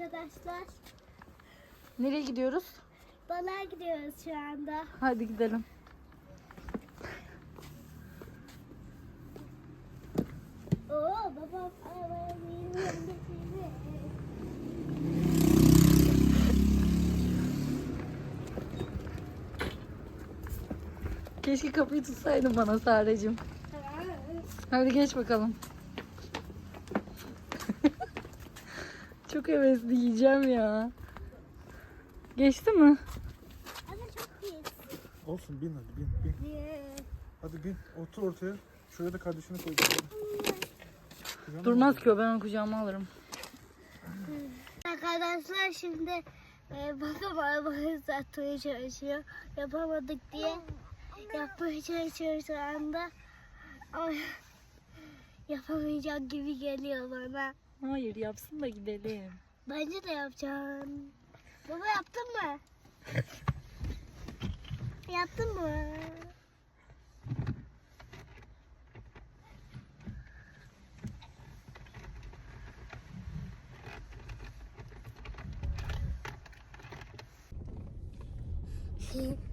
arkadaşlar. Nereye gidiyoruz? Balığa gidiyoruz şu anda. Hadi gidelim. Oo babam arabaya biniyor. Keşke kapıyı tutsaydın bana Sarecim. Hadi geç bakalım. Çok hevesli yiyeceğim ya. Geçti mi? Ama çok pis. Olsun bin hadi bin bin. Hadi bin otur ortaya. Şuraya da kardeşini koy. Kucağına Durmaz ki o ben onu kucağıma alırım. Arkadaşlar şimdi e, babam arabayı satmaya çalışıyor. Yapamadık diye yapmaya çalışıyor şu anda. Ama yapamayacak gibi geliyor bana. Hayır yapsın da gidelim. Bence de yapacağım. Baba yaptın mı? yaptın mı?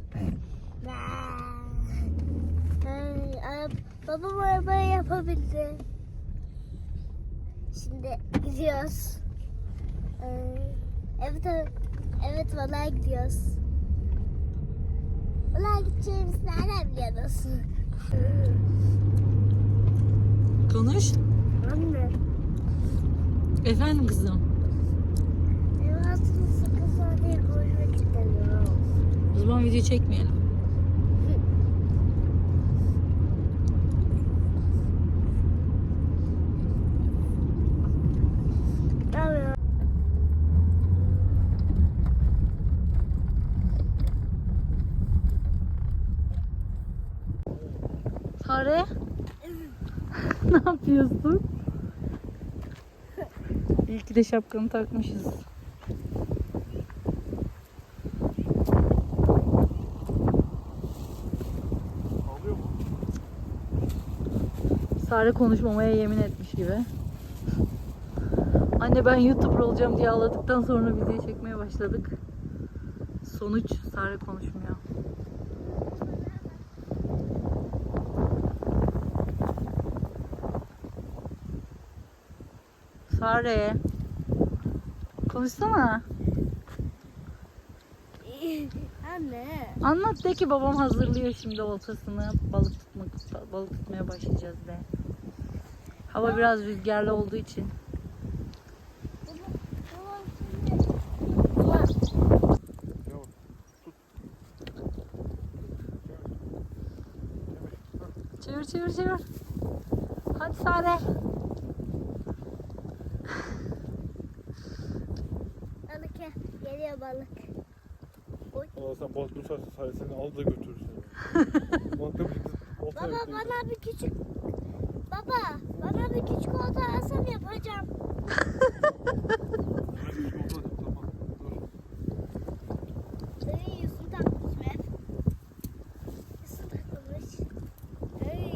Ay, babam arabayı yapabildi. Şimdi gidiyoruz. Ee, evet evet, vallahi gidiyoruz. Vallahi gideceğimiz nereden biliyorsun? Konuş. Anne. Efendim kızım. Ev hastası kısa diye konuşmak istemiyorum. O zaman video çekmeyelim. Tamam. Sare. ne yapıyorsun? İyi ki de şapkanı takmışız. Sare konuşmamaya yemin etmiş gibi. Anne ben YouTuber olacağım diye ağladıktan sonra video çekmeye başladık. Sonuç Sare konuşmuyor. Sare. Konuşsana. Anne. Anlat de ki babam hazırlıyor şimdi oltasını. Balık tutmak balık tutmaya başlayacağız de. Hava biraz rüzgarlı olduğu için. Çevir çevir çevir. Hadi Sare. Balık ya- balık. Allah sen balık tutarsa sayesinde al da götürür seni. Balıkla birlikte oltaya Baba bana bir küçük Baba bana bir küçük olta alsam yapacağım. Yolda da, tamam. Dur. Ay Yusuf takmış mı? Yusuf takmış. Ay.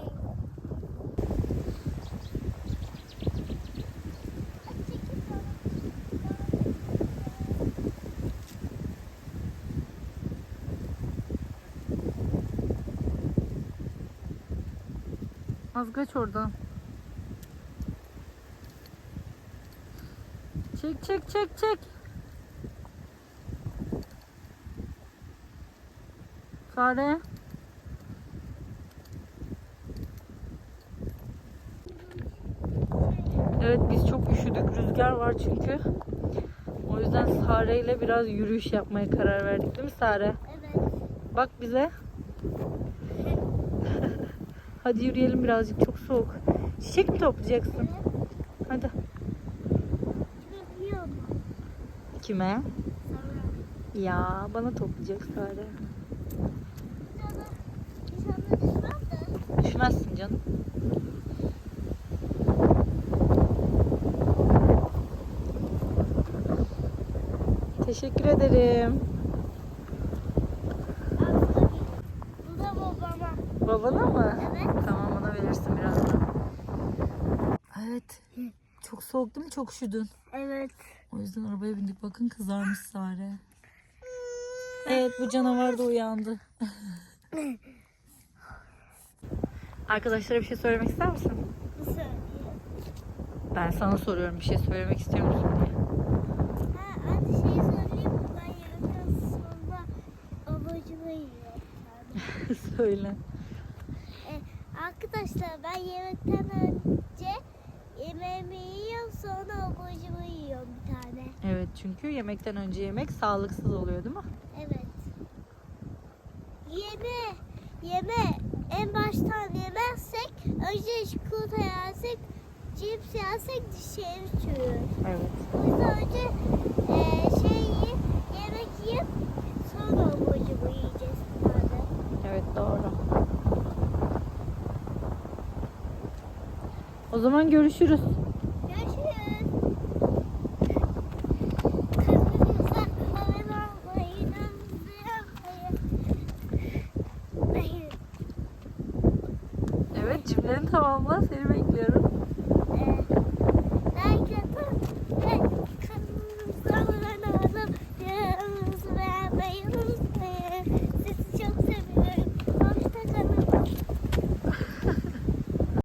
Az kaç oradan. Çek çek çek çek. Sare. Evet biz çok üşüdük. Rüzgar var çünkü. O yüzden Sare ile biraz yürüyüş yapmaya karar verdik değil mi Sare? Evet. Bak bize. Hadi yürüyelim birazcık çok soğuk. Çiçek mi toplayacaksın? Hadi. Kime? Ya bana toplayacak Sare. Düşmezsin canım. Teşekkür ederim. Bu da babama. Babana mı? Evet. Tamam bana verirsin birazdan. Evet. Çok soğuk değil mi? Çok üşüdün. Evet. O yüzden arabaya bindik. Bakın kızarmış Sare. Evet bu canavar da uyandı. Arkadaşlara bir şey söylemek ister misin? Ben sana soruyorum bir şey söylemek istiyor musun diye. Ha, hadi şey söyleyeyim mi? Ben sonra avucumu yiyorum. Söyle. Arkadaşlar ben yemekten önce yemeğimi yiyorum sonra avucumu yiyorum bir tane. Evet çünkü yemekten önce yemek sağlıksız oluyor değil mi? Evet. Yeme, yeme. En baştan yemezsek, önce çikolata yersek, cips yersek dişlerimiz çürür. Evet. O yüzden önce e, şey yiyip, yemek yiyip sonra avucumu yiyeceğiz bir tane. Evet doğru. O zaman görüşürüz. Görüşürüz. Evet cümleni tamamla seni.